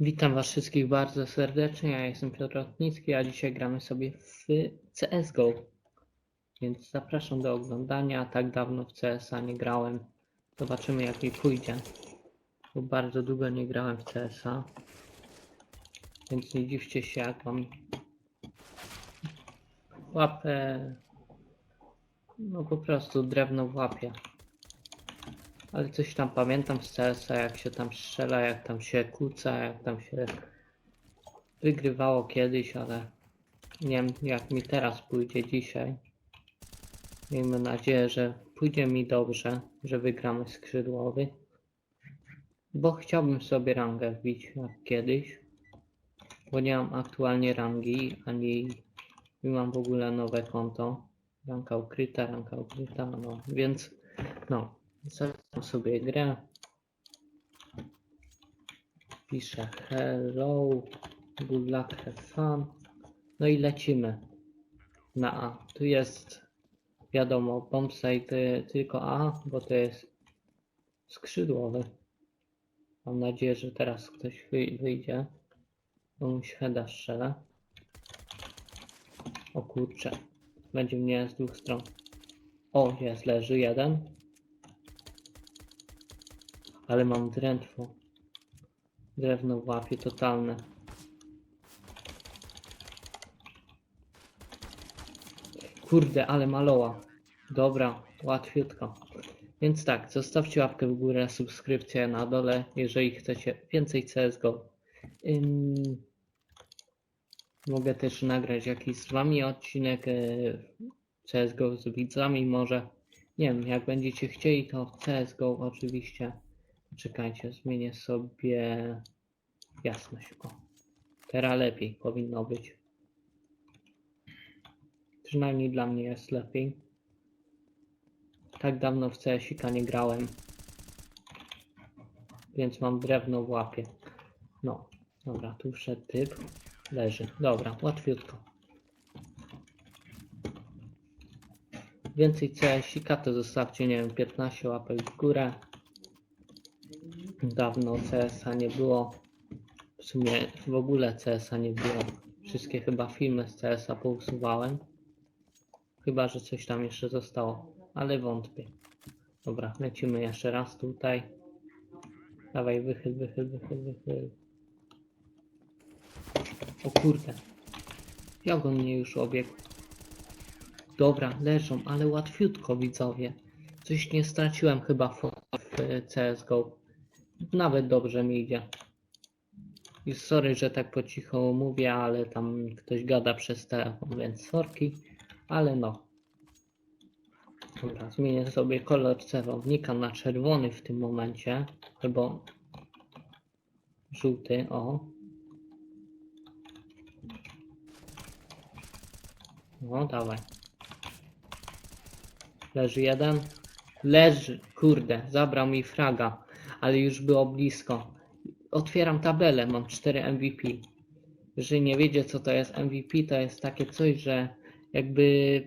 Witam Was wszystkich bardzo serdecznie. Ja jestem Piotr Rotnicki, a dzisiaj gramy sobie w CSGO. Więc zapraszam do oglądania. Tak dawno w CSa nie grałem. Zobaczymy jak mi pójdzie. Bo bardzo długo nie grałem w CSa. Więc nie dziwcie się jak mam łapę. No po prostu drewno w łapie. Ale coś tam pamiętam z CS-a, jak się tam strzela, jak tam się kłóca, jak tam się wygrywało kiedyś, ale nie wiem jak mi teraz pójdzie dzisiaj. Miejmy nadzieję, że pójdzie mi dobrze, że wygramy skrzydłowy. Bo chciałbym sobie rangę wbić jak kiedyś. Bo nie mam aktualnie rangi, ani nie mam w ogóle nowe konto. Ranka ukryta, ranka ukryta, no więc no, Zaczynam sobie grę. Piszę hello, good luck, have fun. No i lecimy na A. Tu jest wiadomo, bombsite tylko A, bo to jest skrzydłowy. Mam nadzieję, że teraz ktoś wyj- wyjdzie, bo mu heada strzela. O kurczę, będzie mnie z dwóch stron. O, jest, leży jeden. Ale mam drętwo. Drewno łapie totalne. Kurde, ale maloła. Dobra, łatwiutko. Więc tak, zostawcie łapkę w górę, subskrypcję na dole, jeżeli chcecie więcej CSGO. Ym... Mogę też nagrać jakiś z wami odcinek e, CSGO z widzami może. Nie wiem, jak będziecie chcieli, to CSGO oczywiście. Czekajcie, zmienię sobie jasność. O, teraz lepiej powinno być. Przynajmniej dla mnie jest lepiej. Tak dawno w CSika nie grałem. Więc mam drewno w łapie. No, dobra, tu wszedł typ. Leży. Dobra, łatwiutko. Więcej CSika to zostawcie, nie wiem, 15 łapek w górę. Dawno CS-a nie było. W sumie w ogóle CS-a nie było. Wszystkie chyba filmy z CS-a pousuwałem. Chyba, że coś tam jeszcze zostało, ale wątpię. Dobra, lecimy jeszcze raz tutaj. Dawaj, wychyl, wychyl, wychyl, wychyl. O kurde. Jak on mnie już obiegł? Dobra, leżą, ale łatwiutko widzowie. Coś nie straciłem chyba w CSGO. Nawet dobrze mi idzie. I sorry, że tak po cicho mówię, ale tam ktoś gada przez telefon, więc sorki, ale no. Dobra, zmienię sobie kolor celownika na czerwony w tym momencie, albo żółty, o. No, dawaj. Leży jeden. Leży, kurde, zabrał mi fraga, ale już było blisko. Otwieram tabelę, mam 4 MVP. Jeżeli nie wiecie co to jest MVP, to jest takie coś, że jakby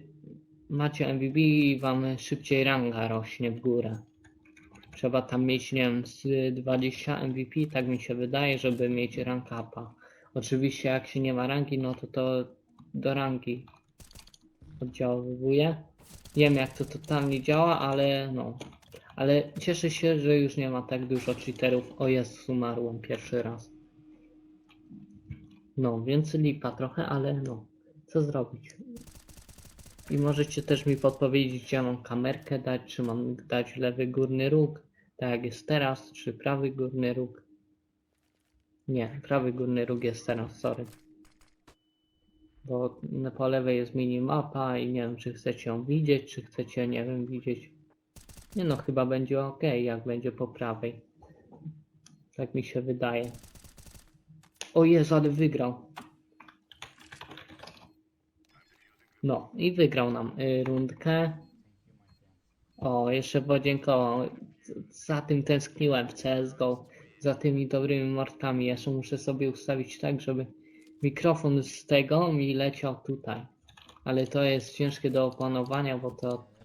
macie MVP i wam szybciej ranga rośnie w górę. Trzeba tam mieć, nie wiem, z 20 MVP, tak mi się wydaje, żeby mieć rank upa. Oczywiście jak się nie ma rangi, no to to do rangi oddziaływuje. Wiem jak to totalnie działa, ale no. Ale cieszę się, że już nie ma tak dużo cheaterów. O jest, umarłem pierwszy raz. No, więc lipa trochę, ale no. Co zrobić? I możecie też mi podpowiedzieć, gdzie mam kamerkę dać, czy mam dać lewy górny róg, tak jak jest teraz, czy prawy górny róg. Nie, prawy górny róg jest teraz, sorry. Bo po lewej jest minimapa i nie wiem, czy chcecie ją widzieć, czy chcecie, nie wiem, widzieć. Nie no, chyba będzie ok, jak będzie po prawej. Tak mi się wydaje. O Jezu, ale wygrał. No i wygrał nam y, rundkę. O, jeszcze podziękował. Za tym tęskniłem w CSGO. Za tymi dobrymi mortami. Jeszcze muszę sobie ustawić tak, żeby mikrofon z tego mi leciał tutaj. Ale to jest ciężkie do opanowania, bo to.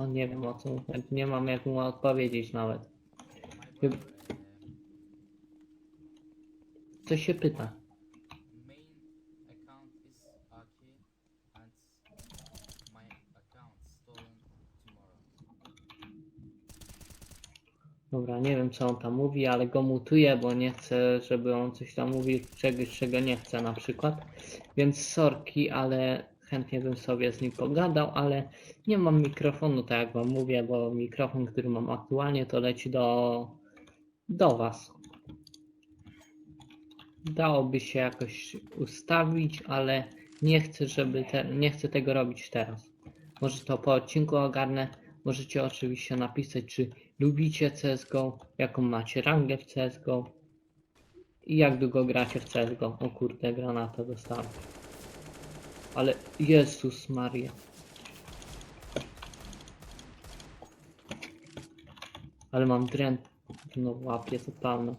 No nie wiem o co. Nie mam jak mu odpowiedzieć nawet. Co się pyta. Dobra, nie wiem co on tam mówi, ale go mutuję, bo nie chcę, żeby on coś tam mówił, czegoś, czego nie chce na przykład. Więc sorki, ale chętnie bym sobie z nim pogadał, ale nie mam mikrofonu, tak jak wam mówię, bo mikrofon, który mam aktualnie, to leci do, do was. Dałoby się jakoś ustawić, ale nie chcę, żeby te, nie chcę tego robić teraz. Może to po odcinku ogarnę. Możecie oczywiście napisać, czy lubicie CSGO, jaką macie rangę w CSGO i jak długo gracie w CSGO. O kurde, granata dostałem. Ale Jezus Maria. Ale mam dręt no łapie totalną.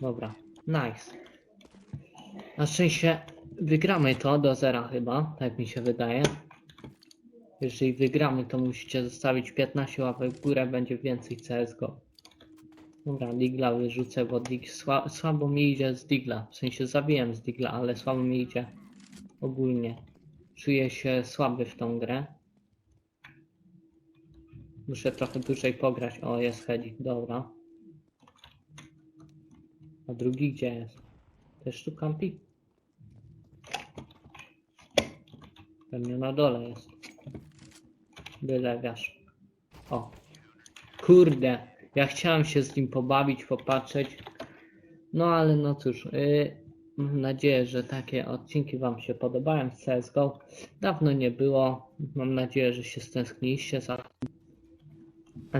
Dobra, nice. Na szczęście wygramy to do zera chyba, tak mi się wydaje. Jeżeli wygramy, to musicie zostawić 15 łapek w górę, będzie więcej CSGO. Dobra, Digla wyrzucę, bo dig, sła, słabo mi idzie z Digla. W sensie zabiłem z Digla, ale słabo mi idzie ogólnie. Czuję się słaby w tą grę. Muszę trochę dłużej pograć. O, jest Hedzi, dobra. A drugi gdzie jest? Też tu kampi? Pewnie na dole jest. Byle wiesz. O. Kurde. Ja chciałem się z nim pobawić, popatrzeć. No ale no cóż. Yy, mam nadzieję, że takie odcinki Wam się podobają z CSGO. Dawno nie było. Mam nadzieję, że się stęskniliście za,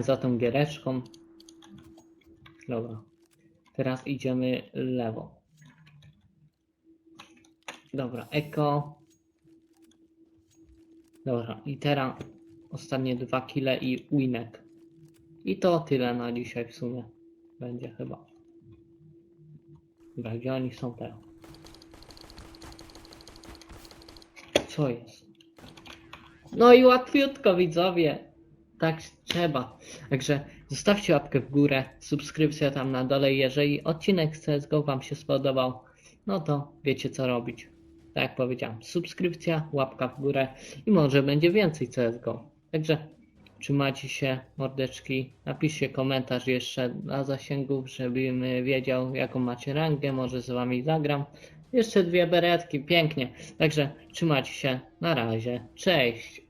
za tą giereczką. Dobra. Teraz idziemy lewo. Dobra, eko. Dobra, i teraz ostatnie dwa kile i winek. I to tyle na dzisiaj w sumie. Będzie chyba. Dobra, gdzie oni są teraz? Co jest? No i łatwiutko widzowie. Tak trzeba. Także zostawcie łapkę w górę, subskrypcja tam na dole. Jeżeli odcinek z CSGO Wam się spodobał, no to wiecie co robić. Tak jak powiedziałem, subskrypcja, łapka w górę i może będzie więcej CSGO. Także trzymajcie się, mordeczki. Napiszcie komentarz jeszcze dla zasięgów, żebym wiedział jaką macie rangę, może z Wami zagram. Jeszcze dwie beretki, pięknie. Także trzymajcie się, na razie, cześć.